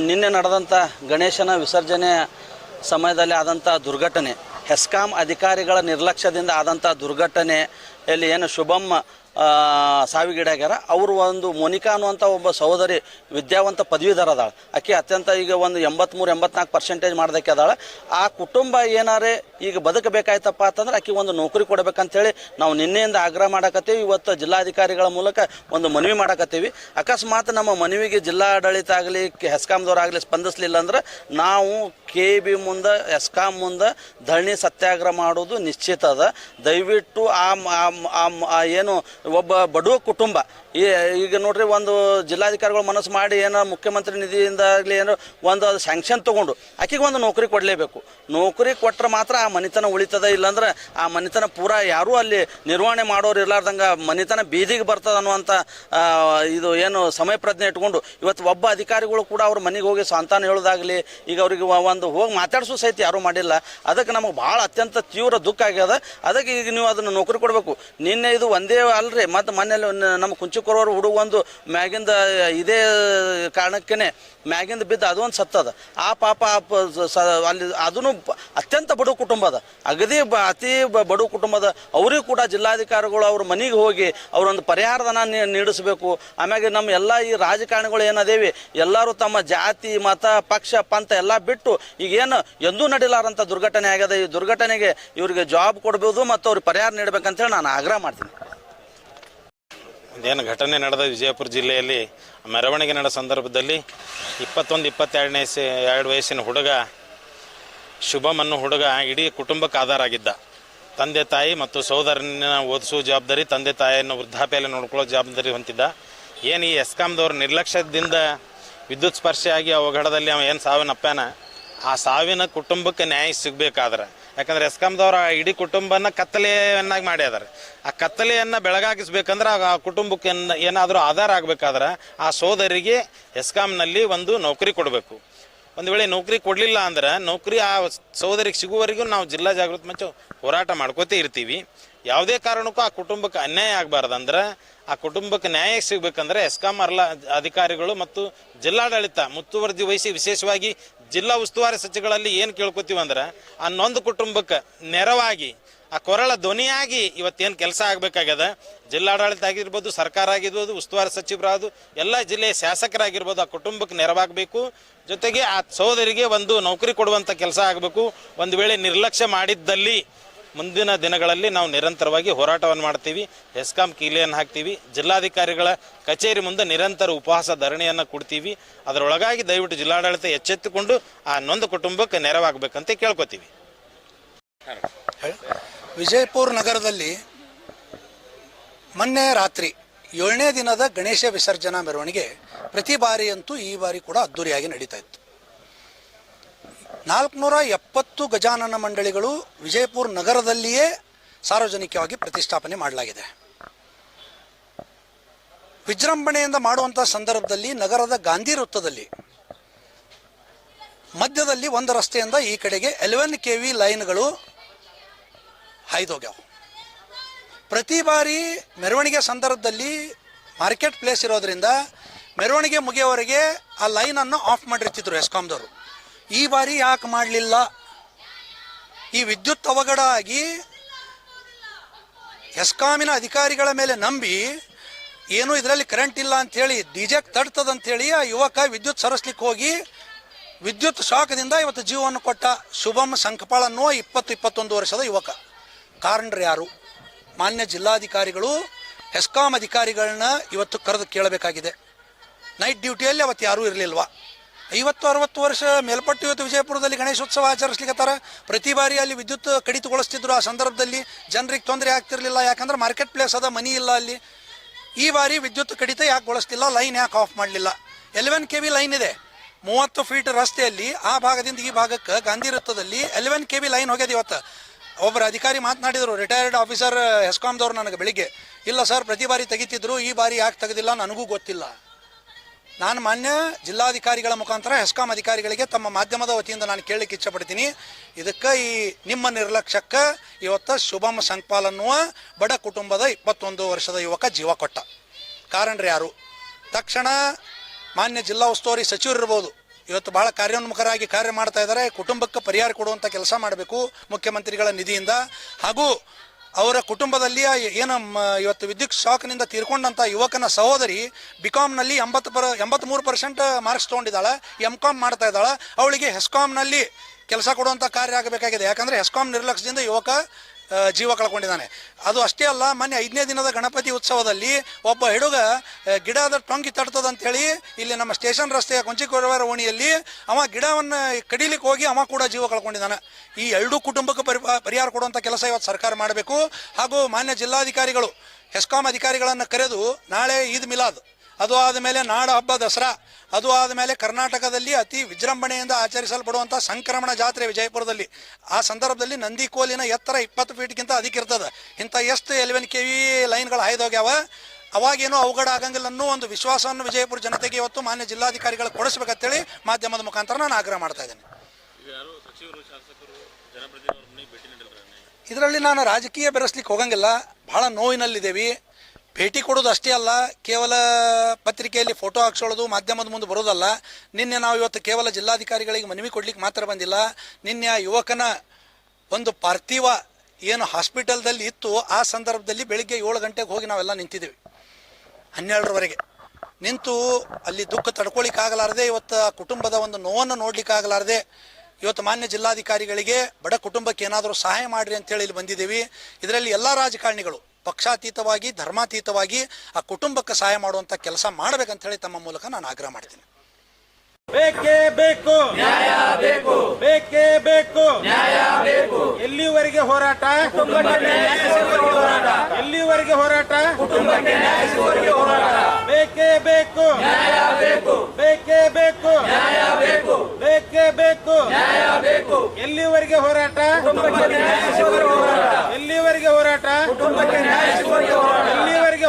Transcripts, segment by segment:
ನಿನ್ನೆ ನಡೆದಂಥ ಗಣೇಶನ ವಿಸರ್ಜನೆ ಸಮಯದಲ್ಲಿ ಆದಂಥ ದುರ್ಘಟನೆ. ಹೆಸ್ಕಾಂ ಅಧಿಕಾರಿಗಳ ನಿರ್ಲಕ್ಷ್ಯದಿಂದ ಆದಂಥ ದುರ್ಘಟನೆಯಲ್ಲಿ ಏನು ಶುಭಂ ಆ, ಸಾವಿಗೀಡಾಗ್ಯಾರ. ಅವರು ಒಂದು ಮೋನಿಕಾ ಅನ್ನುವಂಥ ಒಬ್ಬ ಸಹೋದರಿ, ವಿದ್ಯಾವಂತ ಪದವೀಧರ ಅದಾಳ. ಆಕೆ ಅತ್ಯಂತ ಈಗ ಒಂದು ಎಂಬತ್ಮೂರು, ಎಂಬತ್ನಾಲ್ಕು ಪರ್ಸೆಂಟೇಜ್ ಮಾಡ್ದಕ್ಕೆ ಅದಾಳ. ಆ ಕುಟುಂಬ ಏನಾರೇ ಈಗ ಬದುಕಬೇಕಾಯ್ತಪ್ಪ ಅಂತಂದ್ರೆ ಆಕೆ ಒಂದು ನೌಕರಿ ಕೊಡಬೇಕಂತೇಳಿ ನಾವು ನಿನ್ನೆಯಿಂದ ಆಗ್ರಹ ಮಾಡಕತ್ತೀವಿ. ಇವತ್ತು ಜಿಲ್ಲಾಧಿಕಾರಿಗಳ ಮೂಲಕ ಒಂದು ಮನವಿ ಮಾಡಕತ್ತೀವಿ. ಅಕಸ್ಮಾತ್ ನಮ್ಮ ಮನವಿಗೆ ಜಿಲ್ಲಾಡಳಿತ ಆಗಲಿ ಹೆಸ್ಕಾಮ್ದವ್ರಾಗಲಿ ಸ್ಪಂದಿಸಲಿಲ್ಲ ಅಂದ್ರೆ ನಾವು ಕೆ ಬಿ ಮುಂದೆ ಎಸ್ಕಾಂ ಮುಂದೆ ಧರಣಿ ಸತ್ಯಾಗ್ರಹ ಮಾಡೋದು ನಿಶ್ಚಿತ ಅದ. ದಯವಿಟ್ಟು ಆ ಏನು ಒಬ್ಬ ಬಡವ ಕುಟುಂಬ. ಈಗ ನೋಡ್ರಿ ಒಂದು ಜಿಲ್ಲಾಧಿಕಾರಿಗಳು ಮನಸ್ಸು ಮಾಡಿ ಏನೋ ಮುಖ್ಯಮಂತ್ರಿ ನಿಧಿಯಿಂದ ಆಗಲಿ ಏನೋ ಒಂದು ಅದು ಸ್ಯಾಂಕ್ಷನ್ ತೊಗೊಂಡು ಆಕೆಗೆ ಒಂದು ನೌಕರಿ ಕೊಡಲೇಬೇಕು. ನೌಕರಿ ಕೊಟ್ಟರೆ ಮಾತ್ರ ಆ ಮನೆತನ ಉಳಿತದ, ಇಲ್ಲಾಂದ್ರೆ ಆ ಮನೆತನ ಪೂರಾ ಯಾರೂ ಅಲ್ಲಿ ನಿರ್ವಹಣೆ ಮಾಡೋರು ಇರ್ಲಾರ್ದಂಗೆ ಮನಿತನ ಬೀದಿಗೆ ಬರ್ತದ ಅನ್ನುವಂಥ ಇದು ಏನು ಸಮಯ ಪ್ರಜ್ಞೆ ಇಟ್ಕೊಂಡು ಇವತ್ತು ಒಬ್ಬ ಅಧಿಕಾರಿಗಳು ಕೂಡ ಅವ್ರ ಮನೆಗೆ ಹೋಗಿ ಸಾಂತಾನ ಹೇಳೋದಾಗಲಿ, ಈಗ ಅವ್ರಿಗೆ ಒಂದು ಹೋಗಿ ಮಾತಾಡಿಸೋ ಸಹಿತ ಯಾರೂ ಮಾಡಿಲ್ಲ. ಅದಕ್ಕೆ ನಮಗೆ ಭಾಳ ಅತ್ಯಂತ ತೀವ್ರ ದುಃಖ ಆಗ್ಯದ. ಅದಕ್ಕೆ ಈಗ ನೀವು ಅದನ್ನು ನೌಕರಿ ಕೊಡಬೇಕು. ನಿನ್ನೆ ಇದು ಒಂದೇ ಅಲ್ರಿ ಮತ್ತು ಮನೇಲಿ ನಮ್ಮ ಕುಂಚಿಕೊರವ್ರು ಹುಡುಗ ಒಂದು ಮ್ಯಾಗಿಂದ ಇದೇ ಕಾರಣಕ್ಕೇ ಮ್ಯಾಗಿಂದ ಬಿದ್ದು ಅದೊಂದು ಸತ್ತದ ಆ ಪಾಪ ಅಲ್ಲಿ ಅದೂ ಅತ್ಯಂತ ಬಡ ಕುಟುಂಬ ಅದ. ಅಗದಿ ಬ, ಅತಿ ಬಡ ಕುಟುಂಬದ ಅವರಿಗೂ ಕೂಡ ಜಿಲ್ಲಾಧಿಕಾರಿಗಳು ಅವ್ರ ಮನೆಗೆ ಹೋಗಿ ಅವರೊಂದು ಪರಿಹಾರಧನ ನೀಡಿಸ್ಬೇಕು. ಆಮ್ಯಾಗೆ ನಮ್ಮ ಎಲ್ಲ ಈ ರಾಜಕಾರಣಿಗಳು ಏನದೇವಿ ಎಲ್ಲರೂ ತಮ್ಮ ಜಾತಿ, ಮತ, ಪಕ್ಷ, ಪಂಥ ಎಲ್ಲ ಬಿಟ್ಟು ಈಗೇನು ಎಂದೂ ನಡಿಲಾರಂಥ ದುರ್ಘಟನೆ ಆಗ್ಯದ. ಈ ದುರ್ಘಟನೆಗೆ ಇವರಿಗೆ ಜಾಬ್ ಕೊಡ್ಬೋದು ಮತ್ತು ಅವ್ರಿಗೆ ಪರಿಹಾರ ನೀಡಬೇಕಂತೇಳಿ ನಾನು ಆಗ್ರಹ ಮಾಡ್ತೀನಿ. ಏನು ಘಟನೆ ನಡೆದ ವಿಜಯಪುರ ಜಿಲ್ಲೆಯಲ್ಲಿ ಮೆರವಣಿಗೆ ನಡೆದ ಸಂದರ್ಭದಲ್ಲಿ ಇಪ್ಪತ್ತೊಂದು, ಇಪ್ಪತ್ತೆರಡನೇ ಸ, ಎರಡು ವಯಸ್ಸಿನ ಹುಡುಗ ಶುಭಮ್ ಅನ್ನೋ ಹುಡುಗ, ಇಡೀ ಕುಟುಂಬಕ್ಕೆ ಆಧಾರ ಆಗಿದ್ದ. ತಂದೆ ತಾಯಿ ಮತ್ತು ಸಹೋದರನ ಓದಿಸೋ ಜವಾಬ್ದಾರಿ, ತಂದೆ ತಾಯಿಯನ್ನು ವೃದ್ಧಾಪ್ಯಲ್ಲಿ ನೋಡ್ಕೊಳ್ಳೋ ಜವಾಬ್ದಾರಿ ಹೊಂದಿದ್ದ. ಏನು ಈ ಎಸ್ಕಾಮ್ದವ್ರ ನಿರ್ಲಕ್ಷ್ಯದಿಂದ ವಿದ್ಯುತ್ ಸ್ಪರ್ಶಿಯಾಗಿ ಅವಘಡದಲ್ಲಿ ಅವ ಏನು ಸಾವಿನಪ್ಪಾನ ಆ ಸಾವಿನ ಕುಟುಂಬಕ್ಕೆ ನ್ಯಾಯ ಸಿಗಬೇಕಾದ್ರೆ ಯಾಕಂದ್ರೆ ಎಸ್ಕಾಮ್ದವ್ರ ಇಡೀ ಕುಟುಂಬನ ಕತ್ತಲೆಯನ್ನಾಗಿ ಮಾಡ್ಯಾದಾರೆ ಆ ಕತ್ತಲೆಯನ್ನು ಬೆಳಗಾಗಿಸ್ಬೇಕಂದ್ರೆ ಆ ಕುಟುಂಬಕ್ಕೆ ಏನಾದರೂ ಆಧಾರ ಆಗಬೇಕಾದ್ರೆ ಆ ಸೋದರಿಗೆ ಎಸ್ಕಾಂನಲ್ಲಿ ಒಂದು ನೌಕರಿ ಕೊಡಬೇಕು. ಒಂದು ವೇಳೆ ನೌಕರಿ ಕೊಡಲಿಲ್ಲ ಅಂದ್ರೆ ನೌಕರಿ ಆ ಸಹೋದರಿಗೆ ಸಿಗುವವರೆಗೂ ನಾವು ಜಿಲ್ಲಾ ಜಾಗೃತಿ ಮಂಚ ಹೋರಾಟ ಮಾಡ್ಕೋತೇ ಇರ್ತೀವಿ. ಯಾವುದೇ ಕಾರಣಕ್ಕೂ ಆ ಕುಟುಂಬಕ್ಕೆ ಅನ್ಯಾಯ ಆಗಬಾರ್ದಂದ್ರೆ ಆ ಕುಟುಂಬಕ್ಕೆ ನ್ಯಾಯ ಸಿಗಬೇಕಂದ್ರೆ ಎಸ್ಕಾಂ ಅರ್ಲ ಅಧಿಕಾರಿಗಳು ಮತ್ತು ಜಿಲ್ಲಾಡಳಿತ ಮುತುವರ್ಜಿ ವಹಿಸಿ ವಿಶೇಷವಾಗಿ ಜಿಲ್ಲಾ ಉಸ್ತುವಾರಿ ಸಚಿವಗಳಲ್ಲಿ ಏನು ಕೇಳ್ಕೊತೀವಿ ಅಂದ್ರೆ ಆ ನೊಂದು ಕುಟುಂಬಕ್ಕೆ ನೆರವಾಗಿ ಆ ಕೊರಳ ಧ್ವನಿಯಾಗಿ ಇವತ್ತೇನು ಕೆಲಸ ಆಗಬೇಕಾಗ್ಯದ? ಜಿಲ್ಲಾಡಳಿತ ಆಗಿರ್ಬೋದು, ಸರ್ಕಾರ ಆಗಿರ್ಬೋದು, ಉಸ್ತುವಾರಿ ಸಚಿವರಾದು ಎಲ್ಲ ಜಿಲ್ಲೆಯ ಶಾಸಕರಾಗಿರ್ಬೋದು, ಆ ಕುಟುಂಬಕ್ಕೆ ನೆರವಾಗಬೇಕು. ಜೊತೆಗೆ ಆ ಸಹೋದರಿಗೆ ಒಂದು ನೌಕರಿ ಕೊಡುವಂಥ ಕೆಲಸ ಆಗಬೇಕು. ಒಂದು ವೇಳೆ ನಿರ್ಲಕ್ಷ್ಯ ಮಾಡಿದ್ದಲ್ಲಿ ಮುಂದಿನ ದಿನಗಳಲ್ಲಿ ನಾವು ನಿರಂತರವಾಗಿ ಹೋರಾಟವನ್ನು ಮಾಡ್ತೀವಿ. ಎಸ್ಕಾಂ ಕೀಲೆಯನ್ನು ಹಾಕ್ತೀವಿ. ಜಿಲ್ಲಾಧಿಕಾರಿಗಳ ಕಚೇರಿ ಮುಂದೆ ನಿರಂತರ ಉಪವಾಸ ಧರಣಿಯನ್ನು ಕೊಡ್ತೀವಿ. ಅದರೊಳಗಾಗಿ ದಯವಿಟ್ಟು ಜಿಲ್ಲಾಡಳಿತ ಎಚ್ಚೆತ್ತುಕೊಂಡು ಆ ನೊಂದು ಕುಟುಂಬಕ್ಕೆ ನೆರವಾಗಬೇಕಂತ ಕೇಳ್ಕೊತೀವಿ. ವಿಜಯಪುರ ನಗರದಲ್ಲಿ ಮೊನ್ನೆ ರಾತ್ರಿ ಏಳನೇ ದಿನದ ಗಣೇಶ ವಿಸರ್ಜನಾ ಮೆರವಣಿಗೆ ಪ್ರತಿ ಬಾರಿಯಂತೂ ಈ ಬಾರಿ ಕೂಡ ಅದ್ದೂರಿಯಾಗಿ ನಡೀತಾ ಇತ್ತು. ನಾಲ್ಕುನೂರ ಎಪ್ಪತ್ತು ಗಜಾನನ ಮಂಡಳಿಗಳು ವಿಜಯಪುರ ನಗರದಲ್ಲಿಯೇ ಸಾರ್ವಜನಿಕವಾಗಿ ಪ್ರತಿಷ್ಠಾಪನೆ ಮಾಡಲಾಗಿದೆ. ವಿಜೃಂಭಣೆಯಿಂದ ಮಾಡುವಂಥ ಸಂದರ್ಭದಲ್ಲಿ ನಗರದ ಗಾಂಧಿ ವೃತ್ತದಲ್ಲಿ, ಮಧ್ಯದಲ್ಲಿ ಒಂದು ರಸ್ತೆಯಿಂದ ಈ ಕಡೆಗೆ ಎಲೆವೆನ್ ಕೆ ವಿ ಲೈನ್ಗಳು ಹಾಯ್ದೋಗ್ಯಾವ ಪ್ರತಿ ಬಾರಿ ಮೆರವಣಿಗೆ ಸಂದರ್ಭದಲ್ಲಿ ಮಾರ್ಕೆಟ್ ಪ್ಲೇಸ್ ಇರೋದ್ರಿಂದ ಮೆರವಣಿಗೆ ಮುಗಿಯೋವರೆಗೆ ಆ ಲೈನನ್ನು ಆಫ್ ಮಾಡಿರ್ತಿದ್ರು ಎಸ್ಕಾಮ್ದವರು ಈ ಬಾರಿ ಯಾಕೆ ಮಾಡಲಿಲ್ಲ? ಈ ವಿದ್ಯುತ್ ಅವಘಡ ಆಗಿ ಎಸ್ಕಾಮಿನ ಅಧಿಕಾರಿಗಳ ಮೇಲೆ ನಂಬಿ ಏನು ಇದರಲ್ಲಿ ಕರೆಂಟ್ ಇಲ್ಲ ಅಂಥೇಳಿ ಡಿಜೆಕ್ ತಡ್ತದಂಥೇಳಿ ಆ ಯುವಕ ವಿದ್ಯುತ್ ಸರಸ್ಲಿಕ್ಕೆ ಹೋಗಿ ವಿದ್ಯುತ್ ಶಾಖದಿಂದ ಇವತ್ತು ಜೀವವನ್ನು ಕೊಟ್ಟ ಶುಭಂ ಅನ್ನುವ ಇಪ್ಪತ್ತು ಇಪ್ಪತ್ತೊಂದು ವರ್ಷದ ಯುವಕ. ಕಾರಣರು ಯಾರು? ಮಾನ್ಯ ಜಿಲ್ಲಾಧಿಕಾರಿಗಳು, ಹೆಸ್ಕಾಂ ಅಧಿಕಾರಿಗಳನ್ನ ಇವತ್ತು ಕರೆದು ಕೇಳಬೇಕಾಗಿದೆ. ನೈಟ್ ಡ್ಯೂಟಿಯಲ್ಲಿ ಅವತ್ತು ಯಾರೂ ಇರಲಿಲ್ವಾ? ಐವತ್ತು, ಅರವತ್ತು ವರ್ಷ ಮೇಲ್ಪಟ್ಟು ಇವತ್ತು ವಿಜಯಪುರದಲ್ಲಿ ಗಣೇಶೋತ್ಸವ ಆಚರಿಸ್ಲಿಕ್ಕತ್ತಾರ ಪ್ರತಿ ಬಾರಿ ಅಲ್ಲಿ ವಿದ್ಯುತ್ ಕಡಿತಗೊಳಿಸ್ತಿದ್ರು ಆ ಸಂದರ್ಭದಲ್ಲಿ ಜನರಿಗೆ ತೊಂದರೆ ಆಗ್ತಿರ್ಲಿಲ್ಲ. ಯಾಕಂದ್ರೆ ಮಾರ್ಕೆಟ್ ಪ್ಲೇಸ್ ಅದ, ಮನಿ ಇಲ್ಲ ಅಲ್ಲಿ. ಈ ಬಾರಿ ವಿದ್ಯುತ್ ಕಡಿತ ಯಾಕೆ ಗೊಳಿಸ್ತಿಲ್ಲ? ಲೈನ್ ಯಾಕೆ ಆಫ್ ಮಾಡಲಿಲ್ಲ? ಎಲೆವೆನ್ ಕೆ ವಿ ಲೈನ್ ಇದೆ. ಮೂವತ್ತು ಫೀಟ್ ರಸ್ತೆಯಲ್ಲಿ ಆ ಭಾಗದಿಂದ ಈ ಭಾಗಕ್ಕೆ ಗಾಂಧಿ ವೃತ್ತದಲ್ಲಿ ಎಲೆವೆನ್ ಕೆ ವಿ ಲೈನ್ ಹೋಗ್ಯದ ಇವತ್ತು. ಒಬ್ಬರು ಅಧಿಕಾರಿ ಮಾತನಾಡಿದರು ರಿಟೈರ್ಡ್ ಆಫೀಸರ್ ಹೆಸ್ಕಾಮ್ದವ್ರು ನನಗೆ ಬೆಳಿಗ್ಗೆ. ಇಲ್ಲ ಸರ್, ಪ್ರತಿ ಬಾರಿ ತೆಗಿತಿದ್ರು, ಈ ಬಾರಿ ಯಾಕೆ ತೆಗೆದಿಲ್ಲ ನನಗೂ ಗೊತ್ತಿಲ್ಲ. ನಾನು ಮಾನ್ಯ ಜಿಲ್ಲಾಧಿಕಾರಿಗಳ ಮುಖಾಂತರ ಹೆಸ್ಕಾಂ ಅಧಿಕಾರಿಗಳಿಗೆ ತಮ್ಮ ಮಾಧ್ಯಮದ ವತಿಯಿಂದ ನಾನು ಕೇಳಲಿಕ್ಕೆ ಇಚ್ಛಪಡ್ತೀನಿ. ಇದಕ್ಕೆ ಈ ನಿಮ್ಮ ನಿರ್ಲಕ್ಷ್ಯಕ್ಕೆ ಇವತ್ತು ಶುಭಮ್ ಸಂಕ್ಪಾಲ್ ಅನ್ನುವ ಬಡ ಕುಟುಂಬದ ಇಪ್ಪತ್ತೊಂದು ವರ್ಷದ ಯುವಕ ಜೀವ ಕೊಟ್ಟ. ಕಾರಣರು ಯಾರು? ತಕ್ಷಣ ಮಾನ್ಯ ಜಿಲ್ಲಾ ಉಸ್ತುವಾರಿ ಸಚಿವರು ಇರ್ಬೋದು. ಇವತ್ತು ಬಹಳ ಕಾರ್ಯೋನ್ಮುಖರಾಗಿ ಕಾರ್ಯ ಮಾಡ್ತಾ ಇದ್ದಾರೆ. ಕುಟುಂಬಕ್ಕೆ ಪರಿಹಾರ ಕೊಡುವಂಥ ಕೆಲಸ ಮಾಡಬೇಕು ಮುಖ್ಯಮಂತ್ರಿಗಳ ನಿಧಿಯಿಂದ. ಹಾಗೂ ಅವರ ಕುಟುಂಬದಲ್ಲಿ ಆ ಏನು ಇವತ್ತು ವಿದ್ಯುತ್ ಶಾಕ್ನಿಂದ ತೀರ್ಕೊಂಡಂಥ ಯುವಕನ ಸಹೋದರಿ ಬಿ ಕಾಮ್ನಲ್ಲಿ ಎಂಬತ್ತು ಪರ ಎಂಬತ್ತ್ಮೂರು ಪರ್ಸೆಂಟ್ ಮಾರ್ಕ್ಸ್ ತೊಗೊಂಡಿದ್ದಾಳೆ. ಎಂ ಕಾಮ್ ಮಾಡ್ತಾ ಇದ್ದಾಳೆ. ಅವಳಿಗೆ ಹೆಸ್ಕಾಮ್ನಲ್ಲಿ ಕೆಲಸ ಕೊಡುವಂಥ ಕಾರ್ಯ ಆಗಬೇಕಾಗಿದೆ. ಯಾಕಂದರೆ ಹೆಸ್ಕಾಮ್ ನಿರ್ಲಕ್ಷ್ಯದಿಂದ ಯುವಕ ಜೀವ ಕಳ್ಕೊಂಡಿದ್ದಾನೆ. ಅದು ಅಷ್ಟೇ ಅಲ್ಲ, ಮೊನ್ನೆ ಐದನೇ ದಿನದ ಗಣಪತಿ ಉತ್ಸವದಲ್ಲಿ ಒಬ್ಬ ಹಿಡುಗ ಗಿಡ ಟೊಂಕಿ ತಡ್ತದ ಅಂತೇಳಿ ಇಲ್ಲಿ ನಮ್ಮ ಸ್ಟೇಷನ್ ರಸ್ತೆಯ ಕೊಂಚಿಕೋರವರ ಓಣಿಯಲ್ಲಿ ಅವ ಗಿಡವನ್ನು ಕಡಿಲಿಕ್ಕೆ ಹೋಗಿ ಅವ ಕೂಡ ಜೀವ ಕಳ್ಕೊಂಡಿದ್ದಾನೆ. ಈ ಎರಡೂ ಕುಟುಂಬಕ್ಕೆ ಪರಿ ಪರಿಹಾರ ಕೊಡುವಂಥ ಕೆಲಸ ಇವತ್ತು ಸರ್ಕಾರ ಮಾಡಬೇಕು. ಹಾಗೂ ಮಾನ್ಯ ಜಿಲ್ಲಾಧಿಕಾರಿಗಳು, ಹೆಸ್ಕಾಂ ಅಧಿಕಾರಿಗಳನ್ನು ಕರೆದು ನಾಳೆ ಈದ್ ಮಿಲಾದ್ ಅದು ಆದಮೇಲೆ ನಾಡ ಹಬ್ಬ ದಸರಾ. ಅದು ಆದಮೇಲೆ ಕರ್ನಾಟಕದಲ್ಲಿ ಅತಿ ವಿಜೃಂಭಣೆಯಿಂದ ಆಚರಿಸಲ್ಪಡುವಂಥ ಸಂಕ್ರಮಣ ಜಾತ್ರೆ ವಿಜಯಪುರದಲ್ಲಿ. ಆ ಸಂದರ್ಭದಲ್ಲಿ ನಂದಿ ಕೋಲಿನ ಎತ್ತರ ಇಪ್ಪತ್ತು ಫೀಟ್ಗಿಂತ ಅಧಿಕ ಇರ್ತದೆ. ಇಂಥ ಎಷ್ಟು ಎಲೆವೆನ್ ಕೆ ವಿ ಲೈನ್ಗಳು ಹಾಯ್ದೋಗ್ಯಾವ? ಅವಾಗೇನೋ ಅವಘಡ ಆಗಂಗಿಲ್ಲ ಅನ್ನೋ ಒಂದು ವಿಶ್ವಾಸವನ್ನು ವಿಜಯಪುರ ಜನತೆಗೆ ಇವತ್ತು ಮಾನ್ಯ ಜಿಲ್ಲಾಧಿಕಾರಿಗಳು ಕೊಡಿಸ್ಬೇಕಂತೇಳಿ ಮಾಧ್ಯಮದ ಮುಖಾಂತರ ನಾನು ಆಗ್ರಹ ಮಾಡ್ತಾ ಇದ್ದೇನೆ. ಇದರಲ್ಲಿ ನಾನು ರಾಜಕೀಯ ಬೆರೆಸ್ಲಿಕ್ಕೆ ಹೋಗಂಗಿಲ್ಲ. ಬಹಳ ನೋವಿನಲ್ಲಿದ್ದೇವೆ. ಭೇಟಿ ಕೊಡೋದು ಅಷ್ಟೇ ಅಲ್ಲ, ಕೇವಲ ಪತ್ರಿಕೆಯಲ್ಲಿ ಫೋಟೋ ಹಾಕ್ಸೋಳೋದು, ಮಾಧ್ಯಮದ ಮುಂದೆ ಬರೋದಲ್ಲ. ನಿನ್ನೆ ನಾವು ಇವತ್ತು ಕೇವಲ ಜಿಲ್ಲಾಧಿಕಾರಿಗಳಿಗೆ ಮನವಿ ಕೊಡ್ಲಿಕ್ಕೆ ಮಾತ್ರ ಬಂದಿಲ್ಲ. ನಿನ್ನೆ ಆ ಯುವಕನ ಒಂದು ಪಾರ್ಥಿವ ಏನು ಹಾಸ್ಪಿಟಲ್ದಲ್ಲಿ ಇತ್ತು, ಆ ಸಂದರ್ಭದಲ್ಲಿ ಬೆಳಿಗ್ಗೆ ಏಳು ಗಂಟೆಗೆ ಹೋಗಿ ನಾವೆಲ್ಲ ನಿಂತಿದ್ದೀವಿ ಹನ್ನೆರಡರವರೆಗೆ. ನಿಂತು ಅಲ್ಲಿ ದುಃಖ ತಡ್ಕೊಳಿಕ್ಕಾಗಲಾರದೆ, ಇವತ್ತು ಆ ಕುಟುಂಬದ ಒಂದು ನೋವನ್ನು ನೋಡ್ಲಿಕ್ಕಾಗಲಾರದೆ, ಇವತ್ತು ಮಾನ್ಯ ಜಿಲ್ಲಾಧಿಕಾರಿಗಳಿಗೆ ಬಡ ಕುಟುಂಬಕ್ಕೆ ಏನಾದರೂ ಸಹಾಯ ಮಾಡ್ರಿ ಅಂತೇಳಿ ಇಲ್ಲಿ ಬಂದಿದ್ದೀವಿ. ಇದರಲ್ಲಿ ಎಲ್ಲ ರಾಜಕಾರಣಿಗಳು ಪಕ್ಷಾತೀತವಾಗಿ ಧರ್ಮಾತೀತವಾಗಿ ಆ ಕುಟುಂಬಕ್ಕೆ ಸಹಾಯ ಮಾಡುವಂಥ ಕೆಲಸ ಮಾಡಬೇಕಂತೇಳಿ ತಮ್ಮ ಮೂಲಕ ನಾನು ಆಗ್ರಹ ಮಾಡ್ತೀನಿ. ಬೇಕೇ ಬೇಕು. ನ್ಯಾಯ ಬೇಕು. ಬೇಕೇ ಬೇಕು. ನ್ಯಾಯ ಬೇಕು. ಎಲ್ಲಿವರೆಗೆ ಹೋರಾಟ? ಎಲ್ಲಿವರೆಗೆ ಹೋರಾಟ? ಬೇಕೇ ಬೇಕು. ನ್ಯಾಯ ಬೇಕು. ಬೇಕೇ ಬೇಕು. ನ್ಯಾಯ ಬೇಕು. ಬೇಕೇ ಬೇಕು. ನ್ಯಾಯ ಬೇಕು. ಎಲ್ಲಿವರೆಗೆ ಹೋರಾಟ? ಎಲ್ಲಿವರೆಗೆ ಹೋರಾಟ ಎಲ್ಲಿವರೆಗೆ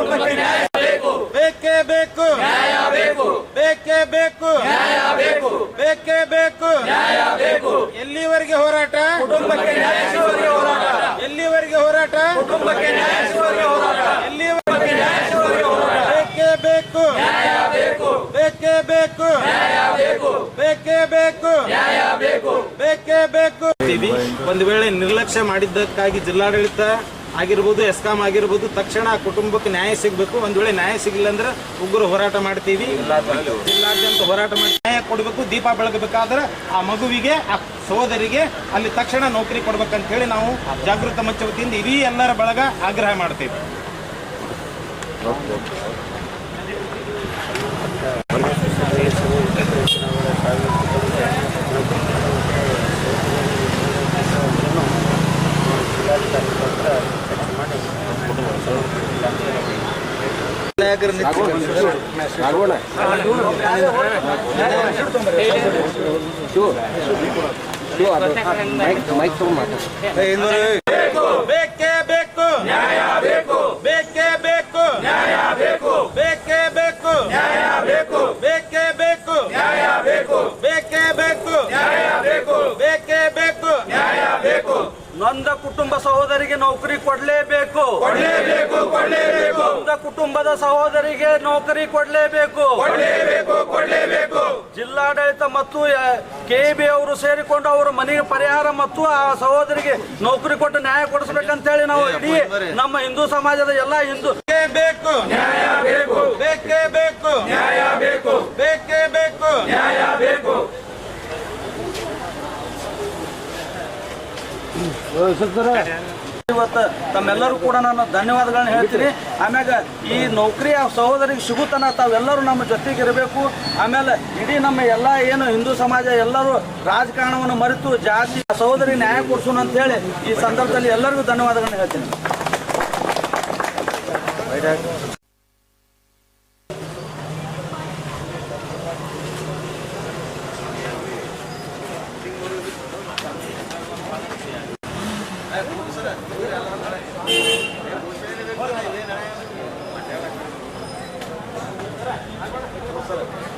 ಹೋರಾಟ ಬೇಕೇ ಬೇಕು. ನ್ಯಾಯ ಬೇಕು. ಬೇಕೇ ಬೇಕು. ನ್ಯಾಯ ಬೇಕು. ಬೇಕೇ ಬೇಕು. ನ್ಯಾಯ ಬೇಕು. ಎಲ್ಲಿವರೆಗೆ ಹೋರಾಟ? ಕುಟುಂಬಕ್ಕೆ ಹೋರಾಟ. ಎಲ್ಲಿವರೆಗೆ ಹೋರಾಟ? ಕುಟುಂಬಕ್ಕೆ ಹೋರಾಟ. ಎಲ್ಲಿವರೆಗೆ ಬೇಕೇ ಬೇಕು. ನ್ಯಾಯ ಬೇಕು. ಬೇಕೇ ಬೇಕು. ನ್ಯಾಯ ಬೇಕು. ಬೇಕೇ ಬೇಕು. ನ್ಯಾಯ ಬೇಕು. ಬೇಕೇ ಬೇಕು. ಒಂದು ವೇಳೆ ನಿರ್ಲಕ್ಷ್ಯ ಮಾಡಿದ್ದಕ್ಕಾಗಿ ಜಿಲ್ಲಾಡಳಿತ ಆಗಿರ್ಬೋದು ಎಸ್ಕಾಂ ಆಗಿರ್ಬೋದು ತಕ್ಷಣ ಆ ಕುಟುಂಬಕ್ಕೆ ನ್ಯಾಯ ಸಿಗಬೇಕು. ಒಂದು ವೇಳೆ ನ್ಯಾಯ ಸಿಗಲಿಲ್ಲ ಅಂದ್ರೆ ಉಗ್ರ ಹೋರಾಟ ಮಾಡ್ತೀವಿ. ಜಿಲ್ಲಾದ್ಯಂತ ಹೋರಾಟ ಮಾಡಿ ನ್ಯಾಯ ಕೊಡಬೇಕು ದೀಪ ಬೆಳಗಬೇಕಾದ್ರೆ ಆ ಮಗುವಿಗೆ ಆ ಸಹೋದರಿಗೆ ಅಲ್ಲಿ ತಕ್ಷಣ ನೌಕರಿ ಕೊಡ್ಬೇಕಂತ ಹೇಳಿ ನಾವು ಜಾಗೃತ ಮಂಚ ವತಿಯಿಂದ ಇಡೀ ಎಲ್ಲರ ಬಳಗ ಆಗ್ರಹ ಮಾಡ್ತೀವಿ ಬೇಕೇ ಬೇಕು ನ್ಯಾಯ ಬೇಕು ಬೇಕೇ ಬೇಕು ನ್ಯಾಯ ಬೇಕು ಬೇಕೇ ಬೇಕು ನ್ಯಾಯ ಬೇಕು ಬೇಕೇ ಬೇಕು ನ್ಯಾಯ ಬೇಕು ಬೇಕೇ ಬೇಕು ನ್ಯಾಯ ಬೇಕು ಬೇಕು ನ್ಯಾಯ ಬೇಕು ನೊಂದ ಕುಟುಂಬ ಸಹೋದರಿಗೆ ನೌಕರಿ ಕೊಡಲೇಬೇಕು. ಕೊಡ್ಲೇಬೇಕು. ಕೊಡಲೇಬೇಕು ನೊಂದ ಕುಟುಂಬದ ಸಹೋದರಿಗೆ ನೌಕರಿ ಕೊಡಲೇಬೇಕು. ಕೊಡಲೇಬೇಕು ಕೊಡಲೇಬೇಕು. ಜಿಲ್ಲಾಡಳಿತ ಮತ್ತು ಕೆಬಿ ಅವರು ಸೇರಿಕೊಂಡು ಅವರ ಮನೆಗೆ ಪರಿಹಾರ ಮತ್ತು ಆ ಸಹೋದರಿಗೆ ನೌಕರಿ ಕೊಟ್ಟು ನ್ಯಾಯ ಕೊಡಿಸ್ಬೇಕಂತ ಹೇಳಿ ನಾವು ಇಡೀ ನಮ್ಮ ಹಿಂದೂ ಸಮಾಜದ ಎಲ್ಲ ಹಿಂದೂ ಬೇಕೇ ಬೇಕು. ನ್ಯಾಯ ಬೇಕು ಬೇಕೇ. ಬೇಕು ನ್ಯಾಯ ಬೇಕು ಬೇಕೇ. ಬೇಕು ನ್ಯಾಯ ಬೇಕು ಇವತ್ತು ತಮ್ಮೆಲ್ಲರೂ ಕೂಡ ನಾನು ಧನ್ಯವಾದಗಳನ್ನ ಹೇಳ್ತೀನಿ. ಆಮ್ಯಾಗ ಈ ನೌಕರಿ ಆ ಸಹೋದರಿಗೆ ಸಿಗುತ್ತಾನ ತಾವೆಲ್ಲರೂ ನಮ್ಮ ಜೊತೆಗೆ ಇರಬೇಕು. ಆಮೇಲೆ ಇಡೀ ನಮ್ಮ ಎಲ್ಲ ಏನು ಹಿಂದೂ ಸಮಾಜ ಎಲ್ಲರೂ ರಾಜಕಾರಣವನ್ನು ಮರೆತು ಜಾತಿ, ಸಹೋದರಿ ನ್ಯಾಯ ಕೊಡಿಸೋಣ ಅಂತ ಹೇಳಿ ಈ ಸಂದರ್ಭದಲ್ಲಿ ಎಲ್ಲರಿಗೂ ಧನ್ಯವಾದಗಳನ್ನ ಹೇಳ್ತೀನಿ. Thank you.